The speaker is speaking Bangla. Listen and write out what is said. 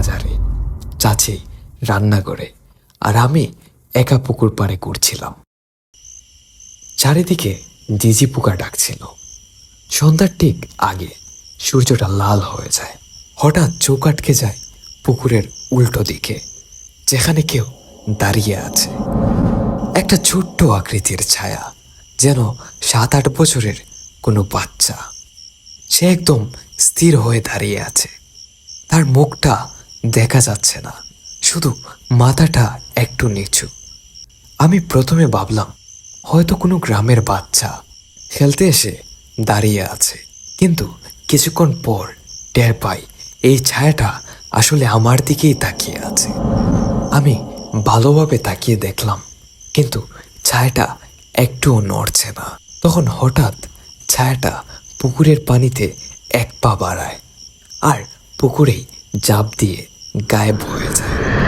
বাজারে, চাচি রান্না করে আর আমি একা পুকুর পাড়ে ঘুরছিলাম। চারিদিকে জিজি পোকা ডাকছিল। সন্ধ্যার ঠিক আগে সূর্যটা লাল হয়ে যায়। হঠাৎ চোখ আটকে যায় পুকুরের উল্টো দিকে, যেখানে কেউ দাঁড়িয়ে আছে। একটা ছোট্ট আকৃতির ছায়া, যেন সাত আট বছরের কোনো বাচ্চা। সে একদম স্থির হয়ে দাঁড়িয়ে আছে। তার মুখটা দেখা যাচ্ছে না। শুধু মাথাটা একটু নিচু। আমি প্রথমে ভাবলাম, হয়তো কোনো গ্রামের বাচ্চা খেলতে এসে দাঁড়িয়ে আছে। কিন্তু কিছুক্ষণ পর টের পাই, এই ছায়াটা আসলে আমার দিকেই তাকিয়ে আছে। আমি ভালোভাবে তাকিয়ে দেখলাম, কিন্তু ছায়াটা একটুও নড়ছে না। তখন হঠাৎ ছায়াটা পুকুরের পানিতে এক পা বাড়ায়, আর পুকুরেই জাপ দিয়ে গায়েব হয়ে যায়